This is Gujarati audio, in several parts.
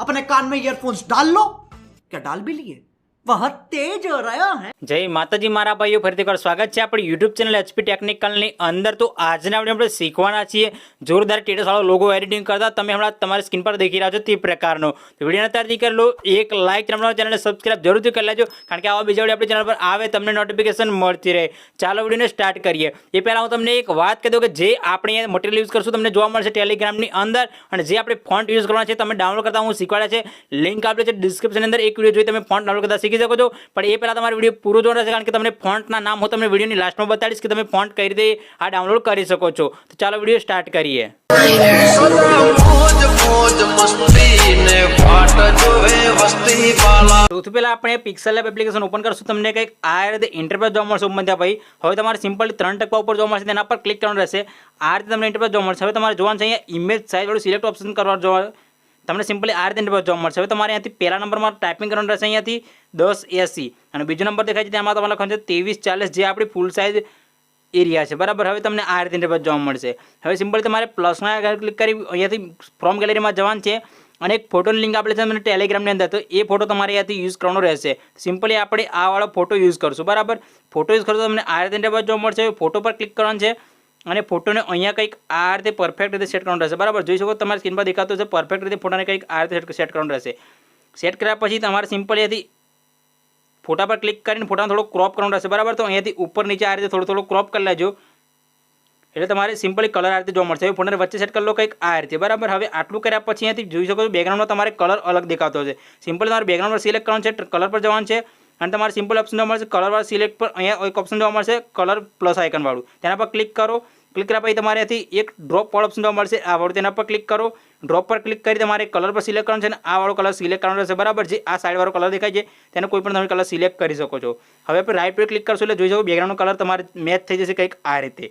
अपने कान में ईयरफोन्स डाल लो क्या डाल भी लिए वह तेज हो रहा है જય માતાજી મારા ભાઈઓ ફરીથી એકવાર સ્વાગત છે આપણી યુટ્યુબ ચેનલ એચપી ટેકનિકલની અંદર તો આજના આપણે આપણે શીખવાના છીએ જોરદાર ટેટસ વાળો લોગો એડિટિંગ કરતા તમે હમણાં તમારી સ્ક્રીન પર દેખી રહ્યા છો તે પ્રકારનો તો વિડીયોને અત્યારથી કરી લો એક લાઇક તમારા ચેનલને સબસ્ક્રાઇબ જરૂરથી કરી લેજો કારણ કે આવા બીજા વિડીયો આપણી ચેનલ પર આવે તમને નોટિફિકેશન મળતી રહે ચાલો વિડીયોને સ્ટાર્ટ કરીએ એ પહેલાં હું તમને એક વાત કહી દઉં કે જે આપણે અહીંયા મટીરિયલ યુઝ કરશું તમને જોવા મળશે ટેલિગ્રામની અંદર અને જે આપણે ફોન્ટ યુઝ કરવાના છે તમે ડાઉનલોડ કરતા હું શીખવાડ્યા છે લિંક આપેલી છે ડિસ્ક્રિપ્શન અંદર એક વિડીયો જોઈ તમે ફોન્ટ ડાઉનલોડ કરતા શીખી શકો છો. પણ એ પહેલાં તમારે વીડિયો પૂરો જોવાનો રહેશે કારણ કે તમને ફોન્ટના નામ હું તમને વિડીયોની લાસ્ટમાં બતાડીશ કે તમે ફોન્ટ કઈ રીતે આ ડાઉનલોડ કરી શકો છો. તો ચાલો વીડિયો સ્ટાર્ટ કરીએ. સૌથી પહેલાં આપણે પિક્સલ એપ એપ્લિકેશન ઓપન કરશું. તમને કંઈક આ રીતે ઇન્ટરફેસ જોવા મળશે ઉમંત્યા ભાઈ. હવે તમારે સિમ્પલી ત્રણ ટકા ઉપર જોવા મળશે. તેના પર ક્લિક કરવાનું રહેશે. આ રીતે તમને ઇન્ટરફેસ જોવા મળશે. હવે તમારે જોવાનું છે અહીંયા ઇમેજ સાઇઝ વાળું સિલેક્ટ ઓપ્શન કરવા જોવા તમને સિમ્પલી આ રીતે જોવા મળશે. હવે તમારે અહીંયાથી પહેલા નંબરમાં ટાઈપિંગ કરવાનું રહેશે. અહીંયાથી દસ એસી અને બીજો નંબર દેખાય છે, તેમાં તમારે લખવાનું છે ત્રેવીસ ચાલીસ, જે આપણી ફૂલ સાઇઝ એરિયા છે. બરાબર? હવે તમને આ રીતે જોવા મળશે. હવે સિમ્પલી તમારે આગળ ક્લિક કરી અહીંયાથી ફ્રોમ ગેલેરીમાં જવાનું છે. અને એક ફોટોની લિંક આપણે છે મને ટેલિગ્રામની અંદર. તો એ ફોટો તમારે અહીંયાથી યુઝ કરવાનો રહેશે. સિમ્પલી આપણે આ વાળો ફોટો યુઝ કરશું. બરાબર? ફોટો યુઝ કરશો તમને આ રીતે જોવા મળશે. ફોટો પર ક્લિક કરવાનું છે. અને ફોટોને અહીંયા કંઈક આ રીતે પરફેક્ટ રીતે સેટ કરવાનું રહેશે. બરાબર? જોઈ શકો તમારી સ્ક્રીન પર દેખાતો છે પરફેક્ટ રીતે ફોટાને કંઈક આ રીતે સેટ કરવાનું રહેશે. સેટ કર્યા પછી તમારે સિમ્પલ એથી ફોટા પર ક્લિક કરીને ફોટાને થોડો ક્રોપ કરવાનો રહેશે. બરાબર? તો અહીંયાથી ઉપર નીચે આ રીતે થોડો થોડો ક્રોપ કરી લેજો. એટલે તમારે સિમ્પલી કલર આ રીતે જોવા મળશે. હવે ફોટાને વચ્ચે સેટ કરી લો કંઈક આ રીતે. બરાબર? હવે આટલું કર્યા પછી અહીંયાથી જોઈ શકો છો બેકગ્રાઉન્ડમાં તમારે કલર અલગ દેખાતો છે સિમ્પલી તમારે બેકગ્રાઉન્ડ પર સિલેક્ટ કરવાનું છે કલર પર જવાનું છે, અને તમારે સિમ્પલ ઓપ્શન જોવા મળશે. કલર વાળા સિલેક્ટ પર અહીંયા એક ઓપ્શન જોવા મળશે કલર પ્લસ આઇકન વાળું. તેના પર ક્લિક કરો. ક્લિક કર્યા પછી તમારે અહીંથી એક ડ્રોપ વાળો ઓપ્શન જોવા મળશે. આ વાળું તેના પર ક્લિક કરો. ડ્રોપ પર ક્લિક કરી તમારે કલર પર સિલેક્ટ કરવાનું છે અને આ વાળો કલર સિલેક્ટ કરવાનો રહેશે. બરાબર જે આ સાઈડવાળો કલર દેખાય છે. તેને કોઈ પણ તમે કલર સિલેક્ટ કરી શકો છો. હવે આપણે રાઈટ પર ક્લિક કરશો એટલે જોઈ શકો બેકગ્રાઉન્ડનો કલર તમારે મેચ થઈ જશે કંઈક આ રીતે.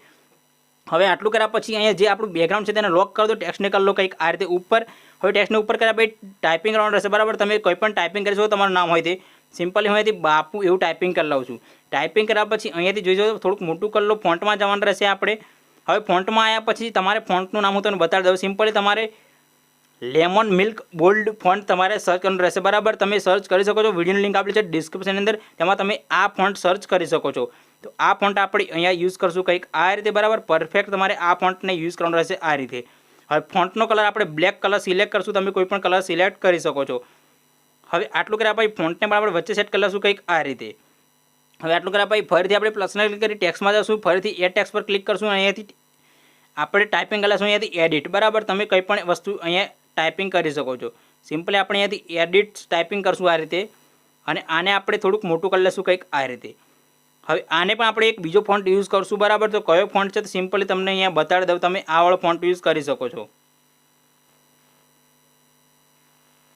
હવે આટલું કર્યા પછી અહીંયા જે આપણું બેકગ્રાઉન્ડ છે તેને લોક કરી દો. ટેક્સને કરી કંઈક આ રીતે ઉપર. હવે ટેક્સને ઉપર કર્યા પછી ટાઈપિંગ કરવાનું રહેશે. બરાબર? તમે કોઈ પણ ટાઈપિંગ કરી શકો. તમારું નામ હોય તે. સિમ્પલી હું અહીંયાથી બાપુ એવું ટાઈપિંગ કરી લઉં છું. ટાઈપિંગ કર્યા પછી અહીંયાથી જોઈ જાઓ થોડુંક મોટું કરી લો. ફોન્ટમાં જવાનું રહેશે આપણે. હવે ફોન્ટમાં આવ્યા પછી તમારે ફોન્ટનું નામ હું તમને બતાવી દઉં. સિમ્પલી તમારે લેમન મિલ્ક બોલ્ડ ફોન્ટ તમારે સર્ચ કરવાનું રહેશે. બરાબર? તમે સર્ચ કરી શકો છો. વિડીયોની લિંક આપેલી છે ડિસ્ક્રિપ્શનની અંદર. તેમાં તમે આ ફોન્ટ સર્ચ કરી શકો છો. તો આ ફોન્ટ આપણે અહીંયા યુઝ કરશું કંઈક. આ રીતે, બરાબર? પરફેક્ટ તમારે આ ફોન્ટને યુઝ કરવાનો રહેશે આ રીતે. હવે ફોન્ટનો કલર આપણે બ્લેક કલર સિલેક્ટ કરશું. તમે કોઈ પણ કલર સિલેક્ટ કરી શકો છો. હવે આટલું કર્યા પછી ફોન્ટને પણ આપણે વચ્ચે સેટ કરી લઈશું કંઈક આ રીતે. હવે આટલું કર્યા પછી ફરીથી આપણે પ્લસને ક્લિક કરી ટેક્સમાં જશું, ફરીથી એ ટેક્સ પર ક્લિક કરશું અહીંયાથી આપણે ટાઈપિંગ કરી લઈશું અહીંયાથી એડિટ બરાબર? તમે કંઈ પણ વસ્તુ અહીંયા ટાઈપિંગ કરી શકો છો. સિમ્પલી આપણે અહીંયાથી એડિટ ટાઈપિંગ કરશું આ રીતે, અને આને આપણે થોડુંક મોટું કરી લઈશું કંઈક આ રીતે. હવે આને પણ આપણે એક બીજો ફોન્ટ યુઝ કરશું, બરાબર? તો કયો ફોન્ટ છે? તો સિમ્પલી તમને અહીંયા બતાડી દઉં, તમે આ વાળો ફોન્ટ યુઝ કરી શકો છો.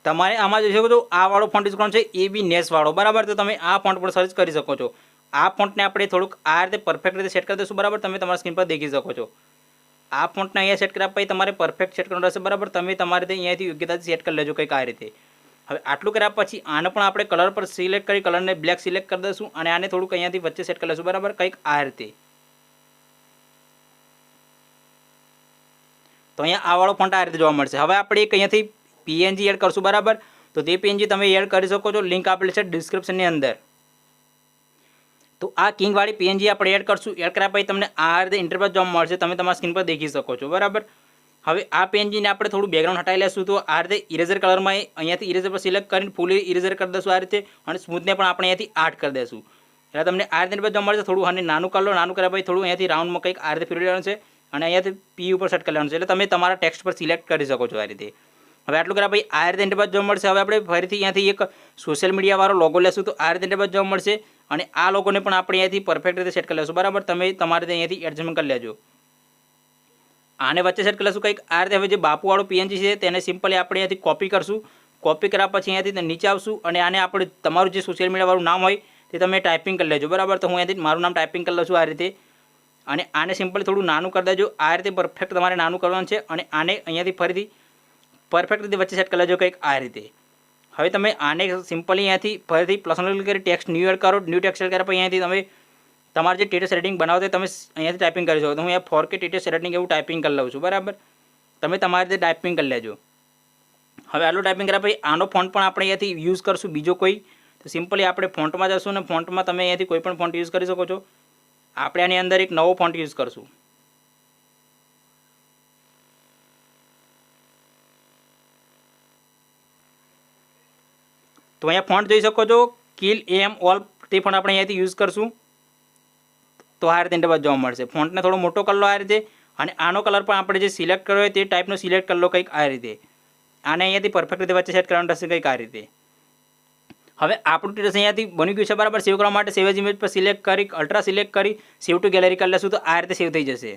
તમારે આમાં જોઈ શકો છો આ વાળો ફોન્ટ યુઝ છે, એ બી નેસ વાળો. બરાબર? તો તમે આ ફોન્ટ પર સર્ચ કરી શકો છો. આ ફોન્ટને આપણે થોડુંક આ રીતે પરફેક્ટ રીતે સેટ કરી દઈશું, બરાબર? તમે તમારા સ્ક્રીન પર દેખી શકો છો. આ ફોન્ટને અહીંયા સેટ કર્યા પછી તમારે પરફેક્ટ સેટ કરવાનું રહેશે, બરાબર? તમે તમારી રીતે અહીંયાથી યોગ્યતાથી સેટ કરી લેજો કંઈક આ રીતે. હવે આટલું કર્યા પછી આને પણ આપણે કલર પર સિલેક્ટ કરી કલરને બ્લેક સિલેક્ટ કરી દઈશું અને આને થોડુંક અહીંયાથી વચ્ચે સેટ કરી લઈશું, બરાબર? કંઈક આ રીતે. તો અહીંયા આ વાળો ફોન્ટ આ રીતે જોવા મળશે. હવે આપણે એક અહીંયાથી પીએનજી એડ કરશું, બરાબર? તો તે પીએનજી તમે એડ કરી શકો છો લિંક આપેલી છે ડિસ્ક્રિપ્શનની અંદર. તો આ કિંગવાળી પીએનજી આપણે એડ કરશું. એડ કર્યા પછી તમને આ રીતે ઇન્ટરફેસ જોવા મળશે. તમે તમારા સ્ક્રીન પર દેખી શકો છો, બરાબર? હવે આ પેનજીને આપણે થોડું બેકગ્રાઉન્ડ હટાવી લેશું. તો આ રીતે ઇરેઝર કલરમાં અહીંયાથી ઇરેઝર પર સિલેક્ટ કરીને ફૂલ ઇરેઝર કરી દઈશું આ રીતે. અને સ્મૂથને પણ આપણે અહીંયાથી આર્ટ કરી દઈશું. એટલે તમને આ રીતે જોવા મળશે. થોડું અને નાનું કરી લો. નાનું કર્યા પછી થોડું અહીંયાથી રાઉન્ડમાં કંઈક આ રીતે ફેરવી લેવાનું છે. અને અહીંયાથી પી ઉપર સેટ કરી લેવાનું છે. એટલે તમે તમારા ટેક્સ્ટ પર સિલેક્ટ કરી શકો છો આ રીતે. હવે આટલું કર્યા પછી આ રીતે ઇન્ટરફેસ જોવા મળશે. હવે આપણે ફરીથી અહીંયાથી એક સોશિયલ મીડિયાવાળો લોગો લેશું, તો આ રીતે ઇન્ટરફેસ જોવા મળશે અને આ લોકોને પણ આપણે અહીંયાથી પરફેક્ટ રીતે સેટ કરી લેશું. બરાબર? તમે તમારે અહીંયાથી એડજસ્ટમેન્ટ કરી લેજો. આને વચ્ચે સેટ કરી લેશું કંઈક. આ રીતે હવે જે બાપુવાળો પીએનજી છે તેને સિમ્પલી આપણે અહીંયાથી કોપી કરશું. કોપી કર્યા પછી અહીંયાથી નીચે આવશું અને આને આપણે તમારું જે સોશિયલ મીડિયાવાળું નામ હોય તે તમે ટાઈપિંગ કરી લેજો. બરાબર? તો હું અહીંયાથી મારું નામ ટાઈપિંગ કરી લઉં છું આ રીતે. અને આને સિમ્પલી થોડું નાનું કરી દેજો. આ રીતે પરફેક્ટ તમારે નાનું કરવાનું છે અને આને અહીંયાથી ફરીથી પરફેક્ટ રીતે વચ્ચે સેટ કરી લેજો કંઈક આ રીતે. હવે તમે આને સિમ્પલી અહીંયાથી ફરીથી પર્સનલ કરી ટેક્સ્ટ ન્યૂ એડ કરો ન્યૂ ટેક્સ્ટ એડ કર્યા પછી અહીંયાથી તમે તમારે જે ટેટસ બનાવો તે તમે અહીંયાથી ટાઈપિંગ કરી શકો. તો હું અહીંયા ફોર કે ટેટસ રેટિંગ એવું ટાઈપિંગ કરી લઉં છું. બરાબર? તમે તમારી રીતે ટાઈપિંગ કરી લેજો. હવે આટલું ટાઈપિંગ કર્યા પછી આનો ફોન્ટ પણ આપણે અહીંયાથી યુઝ કરશું. બીજો કોઈ? તો સિમ્પલી આપણે ફોન્ટમાં જશું અને ફોન્ટમાં તમે અહીંયાથી કોઈ પણ ફોન્ટ યુઝ કરી શકો છો. આપણે આની અંદર એક નવો ફોન્ટ યુઝ કરશું. તો અહીંયા ફોન્ટ જોઈ શકો છો કિલ એમ ઓલ તે ફોન્ટ આપણે અહીંયાથી યુઝ કરશું. તો આ રીતે ઇન્ટરફેસ જોવા મળશે. ફોન્ટને થોડો મોટો કલર આ રીતે અને આનો કલર પણ આપણે જે સિલેક્ટ કર્યો હોય તે ટાઈપનો સિલેક્ટ કરી લો કંઈક આ રીતે. આને અહીંયાથી પરફેક્ટ રીતે વચ્ચે સેટ કરવાનું થશે કંઈક આ રીતે. હવે આપણું ટીટસ અહીંયાથી બની ગયું છે બરાબર. સેવ કરવા માટે સેવ એજ ઇમેજ પર સિલેક્ટ કરી અલ્ટ્રા સિલેક્ટ કરી, સેવ ટુ ગેલેરી કરી લેશું તો આ રીતે સેવ થઈ જશે.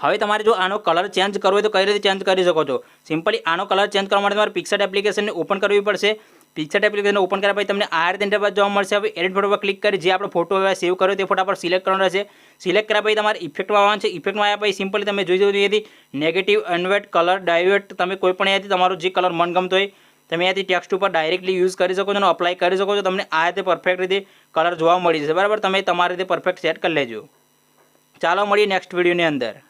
હવે તમારે જો આનો કલર ચેન્જ કરવો હોય તો કઈ રીતે ચેન્જ કરી શકો છો? સિમ્પલી આનો કલર ચેન્જ કરવા માટે તમારે પિક્સર એપ્લિકેશનને ઓપન કરવી પડશે. પિક્સર એપ્લિકેશન ઓપન કર્યા પછી તમને આ રીતે ઇન્ટરફેસ જોવા મળશે. હવે એડિટ ફોટો પર ક્લિક કરી જે આપણો ફોટો હવે સેવ કર્યો તે ફોટા પર સિલેક્ટ કરવાનો રહેશે. સિલેક્ટ કર્યા પછી તમારે ઇફેક્ટમાં આવવાનું છે. ઇફેક્ટમાં આવ્યા પછી સિમ્પલી તમે જોઈ જવું હતી નેગેટિવ અનવેટ કલર ડાયવેટ તમે કોઈ પણ અહીંયાથી તમારો જે કલર મનગમતો હોય, તમે અહીંયાથી ટેક્સ્ટ ઉપર ડાયરેક્ટલી યુઝ કરી શકો છો અને અપ્લાય કરી શકો છો. તમને આ રીતે પરફેક્ટ રીતે કલર જોવા મળી જશે. બરાબર? તમે તમારી રીતે પરફેક્ટ સેટ કરી લેજો. ચાલો મળીએ નેક્સ્ટ વિડીયોની અંદર.